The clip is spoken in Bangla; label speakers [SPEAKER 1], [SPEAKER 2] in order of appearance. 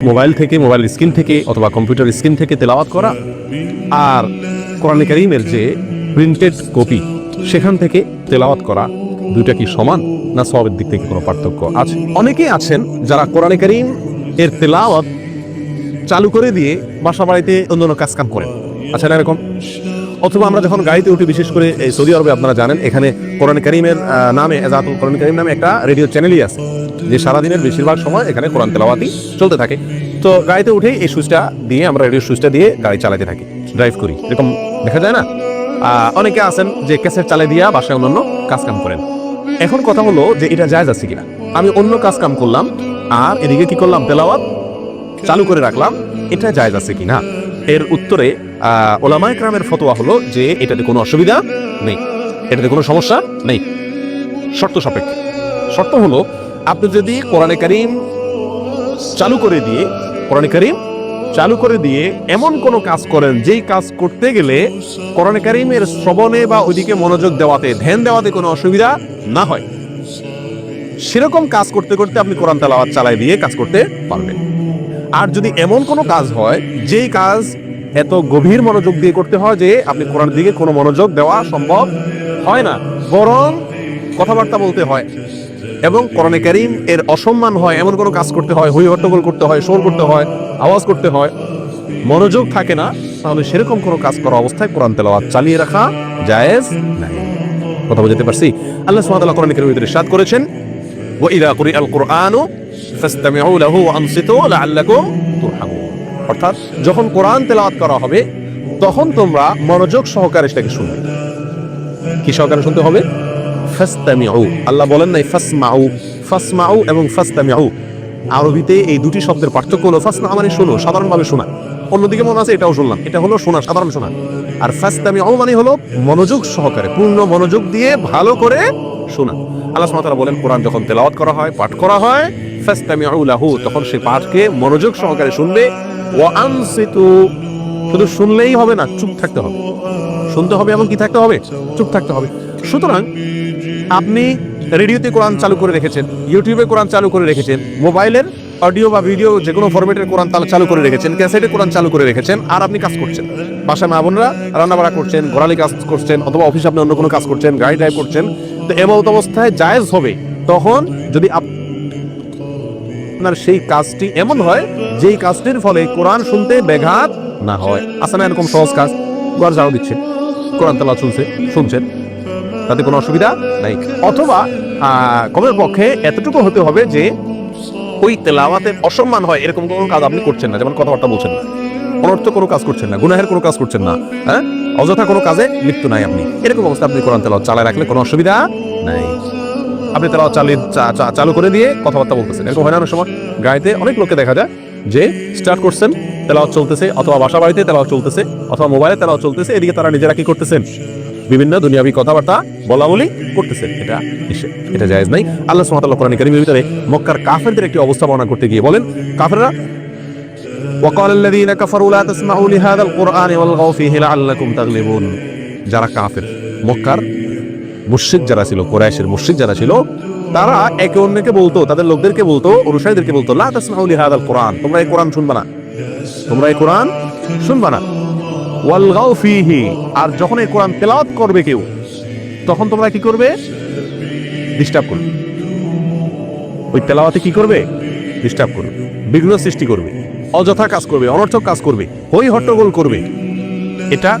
[SPEAKER 1] মোবাইল থেকে, মোবাইল স্ক্রিন থেকে অথবা কম্পিউটার স্ক্রিন থেকে তেলাওয়াত করা আর কোরআনে কারিমের যে প্রিন্টেড কপি সেখান থেকে তেলাওয়াত করা, দুইটা কি সমান না সবের দিক থেকে কোনো পার্থক্য আছে? অনেকেই আছেন যারা কোরআনে কারিম এর তেলাওয়াত চালু করে দিয়ে বাসা বাড়িতে অন্যান্য কাজ কাম করেন। আচ্ছা এরকম? অথবা আমরা যখন গাড়িতে উঠি, বিশেষ করে এই সৌদি আরবে আপনারা জানেন, এখানে কোরআন করিমের নামে, এজাতুল কোরআন করিম নামে একটা রেডিও চ্যানেলই আছে, যে সারাদিনের বেশিরভাগ সময় এখানে কোরআন তেলাওয়াতি চলতে থাকে। তো গাড়িতে উঠেই এই সুইচটা দিয়ে, আমরা রেডিও সুইচটা দিয়ে গাড়ি চালাতে থাকি, ড্রাইভ করি। এরকম দেখা যায় না? অনেকে আছেন যে ক্যাসেট চালিয়ে দিয়া বাসায় অন্যান্য কাজ কাম করেন। এখন কথা হলো যে এটা জায়জ আছে কিনা? আমি অন্য কাজ কাম করলাম, আর এদিকে কি করলাম? তেলাওয়াত চালু করে রাখলাম, এটা জায়েজ আছে কিনা? এর উত্তরে ওলামায়ে ক্রামের ফতোয়া হলো যে এটাতে কোনো অসুবিধা নেই। এটাতে কোনো সমস্যা নেই। শর্ত সাপেক্ষে। শর্ত হলো, আপনি যদি কোরআনে কারিম চালু করে দিয়ে, কোরআনে কারিম চালু করে দিয়ে এমন কোনো কাজ করেন, যেই কাজ করতে গেলে কোরআনে কারিমের শ্রবণে বা ওইদিকে মনোযোগ দেওয়াতে, ধ্যান দেওয়াতে কোনো অসুবিধা না হয়। সেরকম কাজ করতে করতে আপনি কোরআন তেলাওয়াত চালাই দিয়ে কাজ করতে পারবেন। আর যদি এমন কোনো কাজ হয়, যেই কাজ এত গভীর মনোযোগ দিয়ে করতে হয় যে আপনি কোরআন দিকে কোনো মনোযোগ দেওয়া সম্ভব হয় না, বরং কথাবার্তা বলতে হয় এবং কোরআনে করিম এর অসম্মান হয়, এমন কোনো কাজ করতে হয়, হই হট্টগোল করতে হয় শোর করতে হয়, আওয়াজ করতে হয়, মনোযোগ থাকে না, তাহলে সেরকম কোনো কাজ করা অবস্থায় কোরআন তেলাওয়াত চালিয়ে রাখা জায়েজ নাই। কথা বুঝতে পারছি? আল্লাহ সুবহানাহু ওয়া কোরআন করিমের ভিতরে ইরশাদ করেছেন, ওয়া ইযা কুরিআল কোরআনু অর্থাৎ যখন কোরআন তেলাওয়াত করা হবে, তখন তোমরা মনোযোগ সহকারে সেটাকে শুনবে। কি সহকারে শুনতে হবে? ফাসতামিউ আল্লাহ বলেন নাই ফাসমাউ। ফাসমাউ এবং ফাসতামিউ আরবিতে এই দুটি শব্দের পার্থক্য হলো ফাসমা মানে শোনো, সাধারণভাবে শোনা। অন্যদিকে মনে আছে, এটাও শুনলাম। এটা হলো শোনা, সাধারণ শোনা। আর ফাস্তামিউ মানে হলো মনোযোগ সহকারে, পূর্ণ মনোযোগ দিয়ে ভালো করে শোনা। আল্লাহ সুবহানাহু বলেন, কোরআন যখন তেলাওয়াত করা হয়, পাঠ করা হয় তখন সেই পাঠকে মনোযোগ সহকারে শুনবে। ওয়া আনসিতু, শুধু শুনলেই হবে না, চুপ থাকতে হবে। শুনতে হবে এমন কি থাকতে হবে? চুপ থাকতে হবে। সুতরাং আপনি রেডিওতে কোরআন চালু করে রেখেছেন, ইউটিউবে কোরআন চালু করে রেখেছেন, মোবাইলের অডিও বা ভিডিও যে কোনো ফরম্যাটের কোরআন তালা চালু করে রেখেছেন, ক্যাসেটে কোরআন চালু করে রেখেছেন, আর আপনি কাজ করছেন। বাসায় মা বোনরা রান্নাবাড়া করছেন, ঘোরালি কাজ করছেন, অথবা অফিসে আপনি অন্য কোনো কাজ করছেন, গাড়ি ড্রাইভ করছেন, তো এমত অবস্থায় জায়েজ হবে। তখন যদি আপনার সেই কাজটি এমন হয়, যেই কাজটির ফলে কোরআন শুনতে ব্যাঘাত না হয়। আসলে না এরকম সহজ কাজ। ঘর ঝাড়ু দিচ্ছেন কোরআন তালা শুনছে, শুনছেন। তাতে কোনো অসুবিধা নাই। অথবা কমের পক্ষে এতটুকু হতে হবে যে, ওই তেলাওয়াতের অসম্মান হয়, এরকম কোনো কাজ আপনি করছেন না। যেমন কথাবার্তা বলছেন না। অনর্থ কোনো কাজ করছেন না। গুনাহের কোনো কাজ করছেন না। হ্যাঁ? অযথা কোনো কাজে লিপ্ত নাই আপনি। এরকম অবস্থা আপনি কোরআন তেলাওয়াত চালায় রাখলে কোনো অসুবিধা নাই। আপনি তেলাওয়াত চালিয়ে চা- চা- চালু করে দিয়ে কথাবার্তা বলতেছেন এরকম হয় না অনেক সময় গাড়িতে অনেক লোককে দেখা যায় যে স্টার্ট করছেন তেলাওয়াত চলতেছে অথবা বাসা বাড়িতে তেলাওয়াত চলতেছে অথবা মোবাইলে তেলাওয়াত চলতেছে এদিকে তারা নিজেরা কি করতেছেন বিভিন্ন দুনিয়াবি কথাবার্তা বলা বলি করতেছেন এটা নিষেধ এটা জায়েজ নাই আল্লাহ সুবহানাহু ওয়া তাআলা কোরআন কারীমের ভিতরে মক্কার কাফেরদের একটি অবস্থা বর্ণনা করতে গিয়ে বলেন কাফেররা وقال الذين كفروا لا تسمعوا لهذا القرآن والغوا فيه لعلكم تغلبون যারা কাফের মক্কার মুশরিক যারা ছিল কোরআশের মুশরিক যারা ছিল, তারা একে অন্যকে বলতো, তাদের লোকদেরকে বলতো, অনুসারীদেরকে বলতো, লা কোরআন। তোমরা এই কোরআন শুনবা না। তোমরা এই কোরআন শুনবা না। আর যখন এই কোরআন তেলাওয়াত করবে কেউ, তখন তোমরা কি করবে? ডিস্টার্ব করবে। ওই তেলাওয়াতে কি করবে? ডিস্টার্ব করবে। বিঘ্ন সৃষ্টি করবে। অযথা কাজ করবে, অনর্থক কাজ করবে হই হট্টগোল করবে। এটা